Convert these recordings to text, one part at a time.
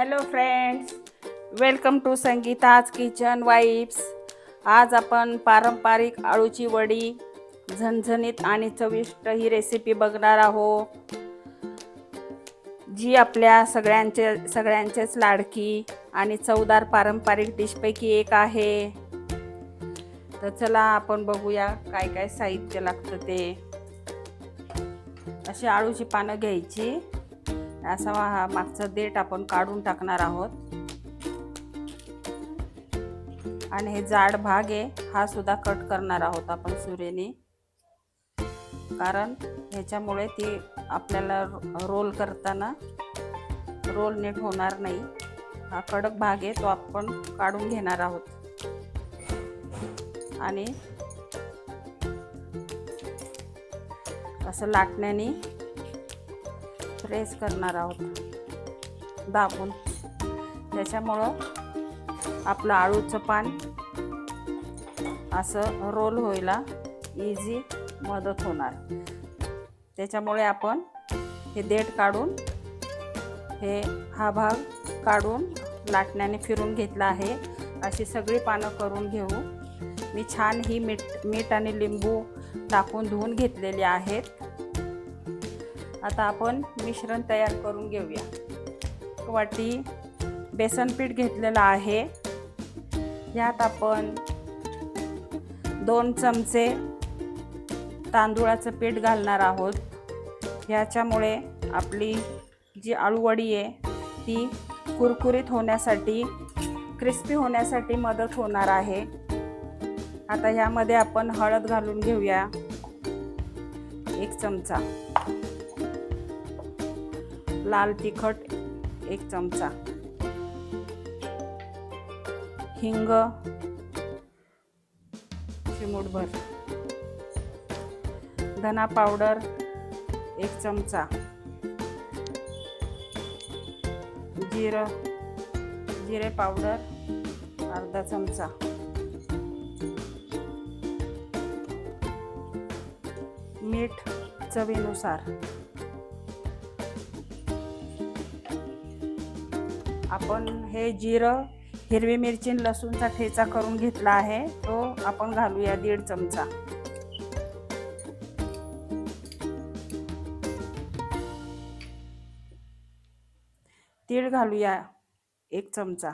Hello friends welcome to Sangeeta's kitchen vibes आज आपण पारंपरिक आळूची वडी झणझणीत आणि चविष्ट ही रेसिपी बघणार आहोत. जी आपल्या सगळ्यांचे सगळ्यांचेच लाडकी आणि चवदार पारंपरिक डिशपैकी एक आहे. तर चला आपण बघूया काय काय साहित्य लागतं ते. अशी आळूची पानं घ्यायची. असा हा मागचा देठ आपण काढून टाकणार आहोत. आणि हे जाड भाग आहे हा सुद्धा कट करणार आहोत आपण सुरेने. कारण ह्याच्यामुळे ती आपल्याला रोल करताना रोल नीट होणार नाही. हा कडक भाग आहे तो आपण काढून घेणार आहोत. आणि असं लाटण्याने प्रेस करणार आहोत. दाबून. त्याच्यामुळं आपलं आळूचं पान असं रोल होईला इझी मदत होणार. त्याच्यामुळे आपण हे देठ काढून हे हा भाग काढून लाटण्याने फिरून घेतला आहे. अशी सगळी पानं करून घेऊ. मी छान ही मीठ मीठ आणि लिंबू टाकून धुवून घेतलेली आहेत. आता आपण मिश्रण तयार करून घेऊया. वाटी बेसन पीठ घेतलेलं आहे. यात आपण दोन चमचे तांदूळाचं पीठ घालणार आहोत. ह्याच्यामुळे आपली जी आळूवडी आहे ती कुरकुरीत होण्यासाठी क्रिस्पी होण्यासाठी मदत होणार आहे. आता ह्यामध्ये आपण हळद घालून घेऊया. एक चमचा. लाल तिखट एक चमचा. हिंग. चिमूटभर. धना पावडर एक चमचा. जिरं जिरे पावडर अर्धा चमचा. मीठ चवीनुसार. आपण हे जिरं हिरवी मिरची लसूणचा ठेचा करून घेतला आहे. तो आपण घालूया दीड चमचा. तीळ घालूया एक चमचा.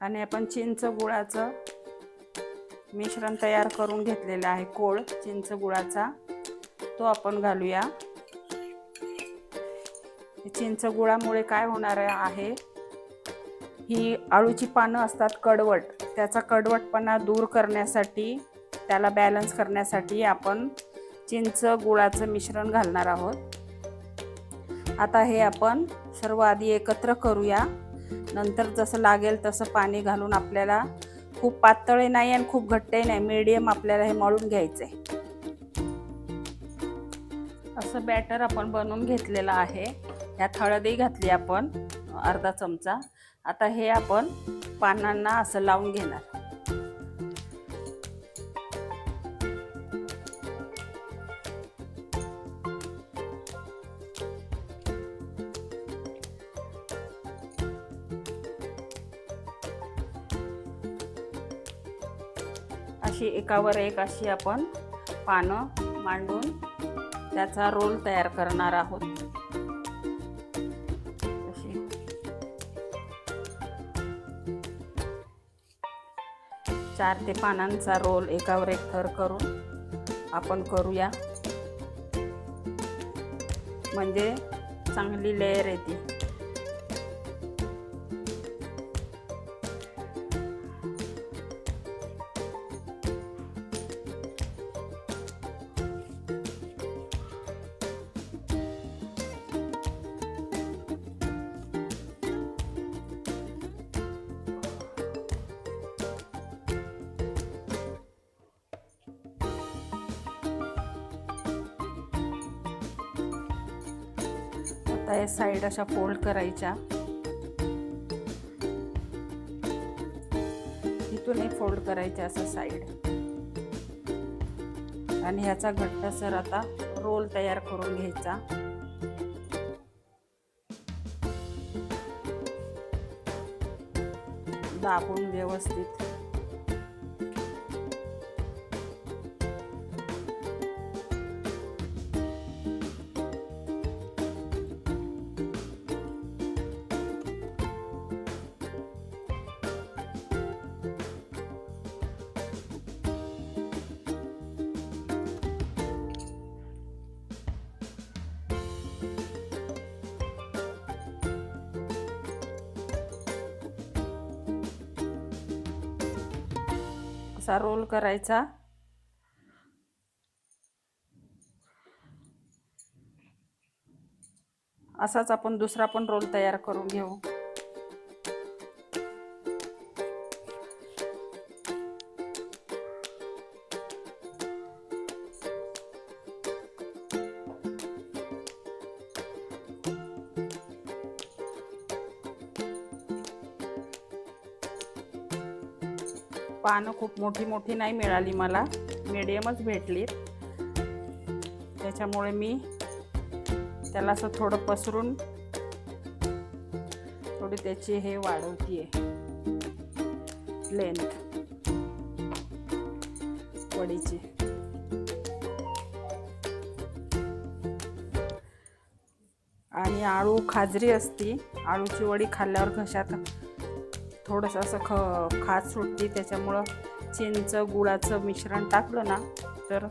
आणि आपण चिंच गुळाचं मिश्रण तयार करून घेतलेलं आहे. कोळ चिंच गुळाचा. तो आपण घालूया. चिंच गुळामुळे काय होणार आहे? ही आळूची पानं असतात कडवट. त्याचा कडवटपणा दूर करण्यासाठी त्याला बॅलन्स करण्यासाठी आपण चिंच गुळाचं मिश्रण घालणार आहोत. आता हे आपण सर्व आधी एकत्र करूया. नंतर जसं लागेल तसं पाणी घालून आपल्याला खूप पातळही नाही आणि खूप घट्टही नाही मीडियम आपल्याला हे मळून घ्यायचं आहे असं बॅटर आपण बनवून घेतलेलं आहे. ह्यात हळदही घातली आपण अर्धा चमचा. आता हे आपण पानांना असं लावून घेणार. अशी एकावर एक अशी आपण पानं मांडून त्याचा रोल तयार करणार आहोत. चार ते पानांचा रोल एकावर एक थर करून आपण करूया. म्हणजे चांगली लेअर येते. या साईड अशा फोल्ड करायच्या. इथूनही फोल्ड करायच्या असं साईड. आणि ह्याचा घट्टसर आता रोल तयार करून घ्यायचा. दाबून व्यवस्थित. असा रोल करायचा. असाच आपण दुसरा पण रोल तयार करून घेऊ. पानं खूप मोठी मोठी नाही मिळाली मला. मिडियमच भेटली त्याच्यामुळे मी त्याला असं थोडं पसरून थोडी त्याची हे वाढवतीये. लेंथ वडीची. आणि आळू खाजरी असती. आळूची वडी खाल्ल्यावर घशात थोडंसं असं ख खाज सुटते त्याच्यामुळं चिंच गुळाचं मिश्रण टाकलं ना तर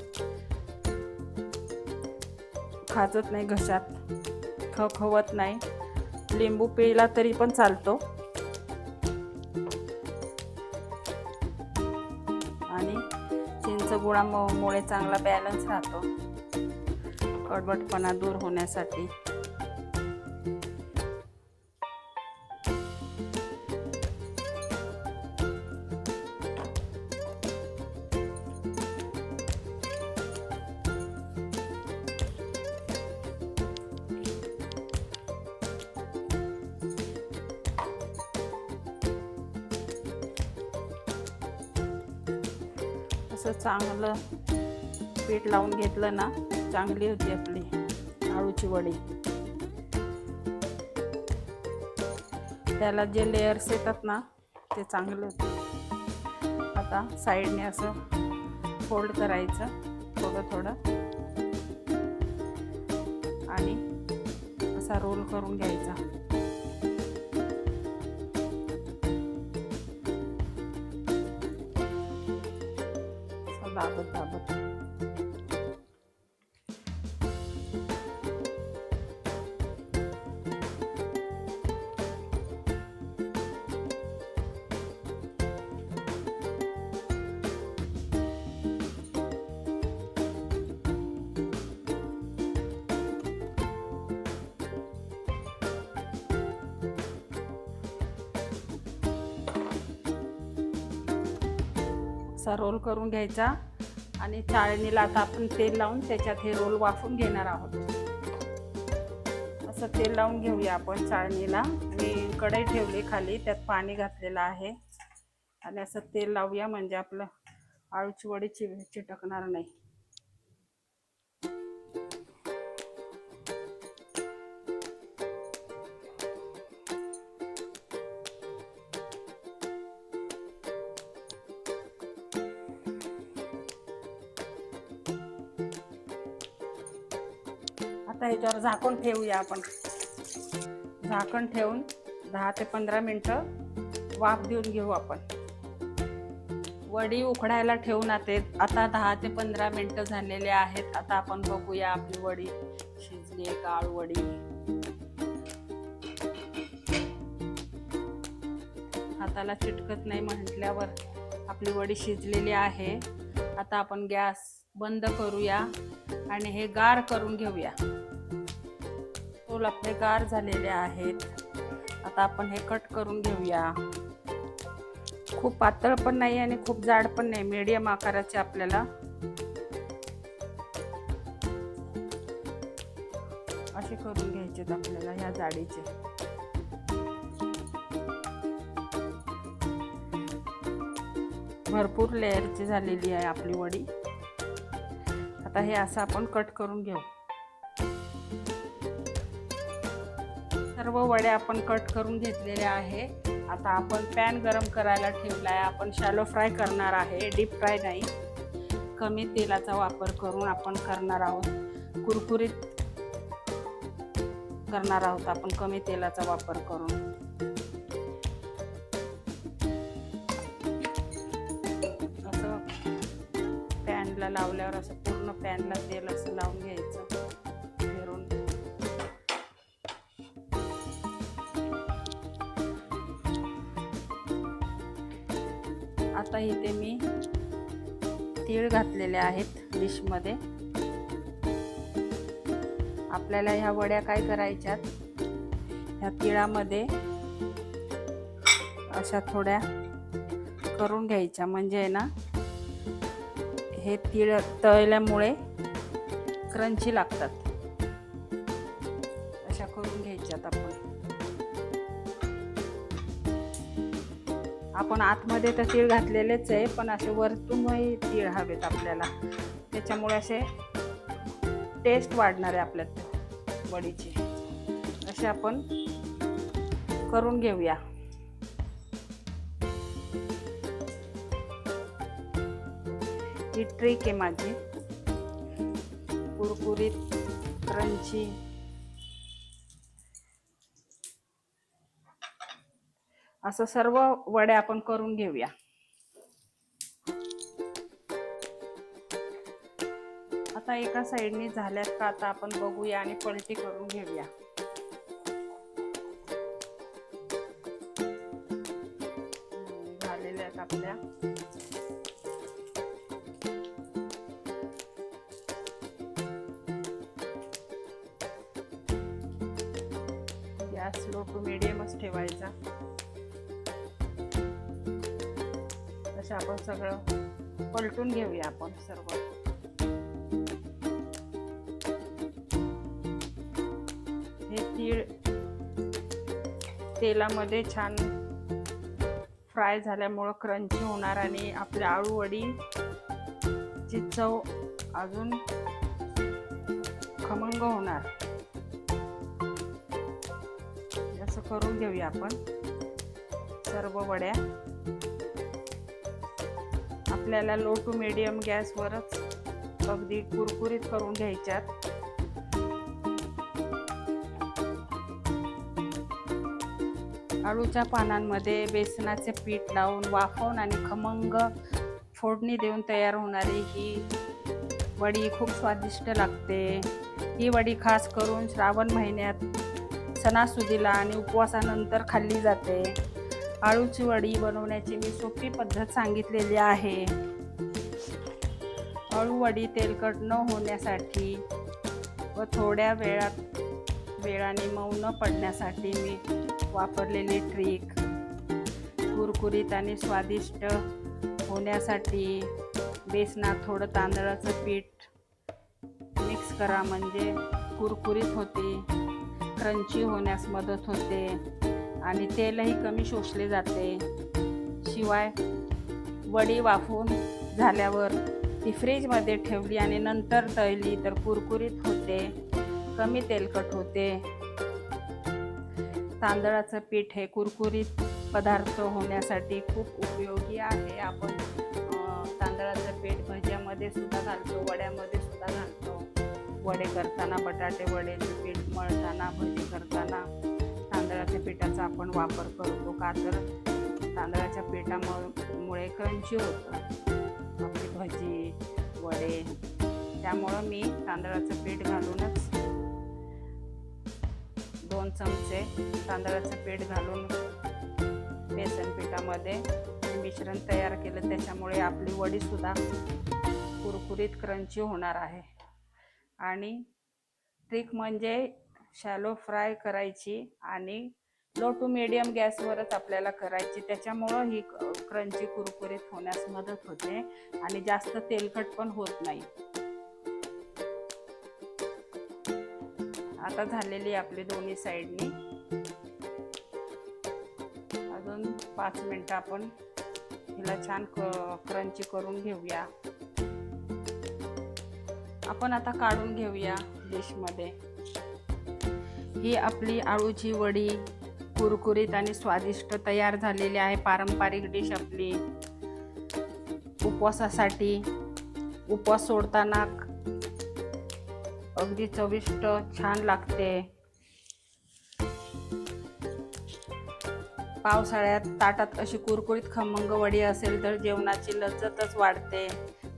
खाजत नाही घशात. खवत नाही. लिंबू पिला तरी पण चालतो. आणि चिंच गुळामुळे चांगला बॅलन्स राहतो. कडवटपणा दूर होण्यासाठी. चांगलं पीठ लावून घेतलं ना चांगली होती आपली आळूची वडी. त्याला जे लेयर्स येतात ना ते चांगले होते. आता साईडने असं फोल्ड करायचं थोडं थोडं. आणि असा रोल करून घ्यायचा. dapat dapat रोल करून घ्यायचा. आणि चाळणीला आता आपण तेल लावून त्याच्यात हे रोल वाफून घेणार आहोत. असं तेल लावून घेऊया आपण चाळणीला. मी कढई ठेवली खाली त्यात पाणी घातलेलं आहे. आणि असं तेल लावूया म्हणजे आपलं आळूची वडी चिटकणार नाही. आता ह्याच्यावर झाकून ठेवूया आपण. झाकण ठेवून दहा ते पंधरा मिनटं वाफ देऊन घेऊ आपण. वडी उकडायला ठेवून आते आता दहा ते पंधरा मिनटं झालेले आहेत. आता आपण बघूया आपली वडी. शिजली काळ वडी. हाताला चिटकत नाही म्हटल्यावर आपली वडी शिजलेली आहे. आता आपण गॅस बंद करूया आणि हे गार करून घेऊया. तोल आपले गार झालेले आहेत. आता आपण हे कट करून घेऊया. खूप पातळ पण नाही आणि खूप जाड पण नाही मीडियम आकाराचे आपल्याला. असे करून घ्यायचे आपल्याला ह्या जाडीचे. भरपूर लेअरची झालेली आहे आपली वडी. आता हे असं आपण कट करून घेऊ. सर्व वड्या आपण कट करून घेतलेल्या आहे. आता आपण पॅन गरम करायला ठेवला आहे आपण शॅलो फ्राय करणार आहे. डीप फ्राय नाही. कमी तेलाचा वापर करून आपण करणार आहोत. कुरकुरीत करणार आहोत आपण कमी तेलाचा वापर करून. असं पॅनला लावल्यावर असं पूर्ण पॅनला तेल असं लावून घ्यायचं. आता इथे मी तीळ घातलेले आहेत डिशमध्ये आपल्याला ह्या वड्या काय करायच्यात? ह्या तिळामध्ये अशा थोड्या करून घ्यायच्या. म्हणजे आहे ना हे तीळ तळल्यामुळे क्रंची लागतात. अशा करून घ्यायच्यात आपण. आपण आतमध्ये तर तीळ घातलेलेच आहे पण असे वरतूनही तीळ हवेत आपल्याला. त्याच्यामुळे असे टेस्ट वाढणार आहे आपल्यात वडीची. असे आपण करून घेऊया. ही ट्रिक आहे माझी. कुरकुरीत क्रंची असं सर्व वड्या आपण करून घेऊया. आता एका साईडने झाल्यात का आता आपण बघूया आणि पलटी करून घेऊया. झालेल्या आहेत आपल्या. गॅस लो टू मिडियमच ठेवायचा. तसं आपण सगळं पलटून घेऊया आपण सर्व. हे तीळ तेलामध्ये छान फ्राय झाल्यामुळं क्रंची होणार आणि आपल्या आळूवडीची ची चव अजून खमंग होणार. असं करून घेऊया आपण सर्व वड्या. आपल्याला लो टू मिडियम गॅसवरच अगदी कुरकुरीत करून घ्यायच्यात. आळूच्या पानांमध्ये बेसनाचे पीठ लावून वाफवून आणि खमंग फोडणी देऊन तयार होणारी ही वडी खूप स्वादिष्ट लागते. ही वडी खास करून श्रावण महिन्यात सणासुदीला आणि उपवासानंतर खाल्ली जाते. आळूची वडी बनवण्याची मी सोपी पद्धत सांगितलेली आहे. आळू वडी तेलकट न होण्यासाठी व थोड्या वेळात वेळाने मऊ न पडण्यासाठी मी वापरलेली ट्रिक कुरकुरीत आणि स्वादिष्ट होण्यासाठी बेसनात थोडं तांदळाचं पीठ मिक्स करा म्हणजे कुरकुरीत होते क्रंची होण्यास मदत होते. आणि तेलही कमी शोषले जाते. शिवाय वडी वाफून झाल्यावर ती फ्रीजमध्ये ठेवली आणि नंतर तळली तर कुरकुरीत होते कमी तेलकट होते. तांदळाचं पीठ हे कुरकुरीत पदार्थ होण्यासाठी खूप उपयोगी आहे. आपण तांदळाचं पीठ भज्यामध्ये सुद्धा घालतो वड्यामध्ये सुद्धा घालतो. वडे करताना बटाटे वडेचे पीठ मळताना भजी करताना. तांदळाच्या पिठाचा आपण वापर करतो का तर तांदळाच्या पिठामुळे क्रंची होतं. आपली भजी वडे त्यामुळं मी तांदळाचं पीठ घालूनच दोन चमचे तांदळाचं पीठ घालून बेसन पिठामध्ये मिश्रण तयार केलं. त्याच्यामुळे आपली वडीसुद्धा कुरकुरीत क्रंची होणार आहे. आणि ट्रिक म्हणजे शॅलो फ्राय करायची आणि लो टू मिडियम गॅसवरच आपल्याला करायची. त्याच्यामुळं ही क्रंची कुरकुरीत होण्यास मदत होते आणि जास्त तेलकट पण होत नाही. आता झालेली आपली दोन्ही साईडनी. अजून पाच मिनटं आपण हिला छान क क्रंची करून घेऊया. आपण आता काढून घेऊया डिशमध्ये ही आपली आळूची वडी कुरकुरीत आणि स्वादिष्ट तयार झालेली आहे. पारंपरिक डिश आपली. उपवासासाठी उपवास सोडताना अगदी चविष्ट छान लागते. पावसाळ्यात ताटात अशी कुरकुरीत खमंग वडी असेल तर जेवणाची लज्जतच वाढते.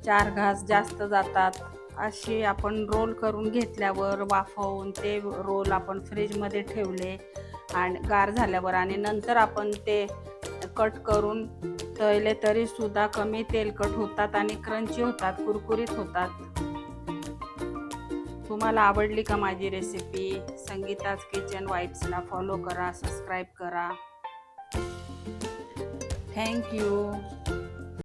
चार घास जास्त जातात. अशी आपण रोल करून घेतल्यावर वाफवून ते रोल आपण फ्रीजमध्ये ठेवले आणि गार झाल्यावर आणि नंतर आपण ते कट करून तळले तरी सुद्धा कमी तेलकट होतात आणि क्रंची होतात कुरकुरीत होतात. तुम्हाला आवडली का माझी रेसिपी? संगीताज किचन वाईब्सला फॉलो करा सबस्क्राईब करा. Thank you